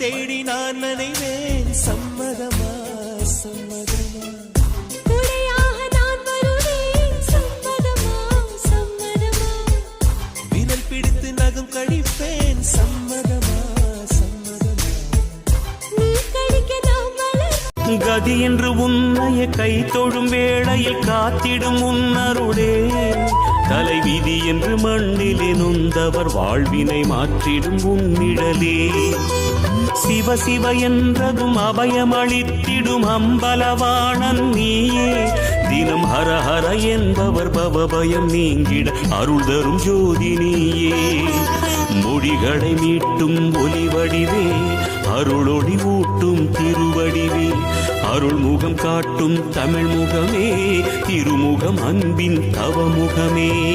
தேடி நான் நினைவேன் சம்மதமா சம்மதமா? பிடித்து நகம் கழிப்பேன் சம்மதமா கதி என்று உன்னைய கை தொழும் வேளையில் காத்திடும் உன்னருடே தலைவிதி என்று மண்ணிலே நொந்தவர் வாழ்வினை மாற்றிடும் உன்னிடலே. சிவ சிவ என்றதும் அபயமளித்திடும் அம்பலவாணன் நீயே. தினம் ஹர ஹர என்பவர் பவபயம் நீங்கிட அருள் தரும் ஜோதி நீயே. மொழிகளை மீட்டும் ஒலிவடிவே அருளொளி ஊட்டும் திருவடிவே. அருள் முகம் காட்டும் தமிழ் முகமே திருமுகம் அன்பின் தவமுகமே.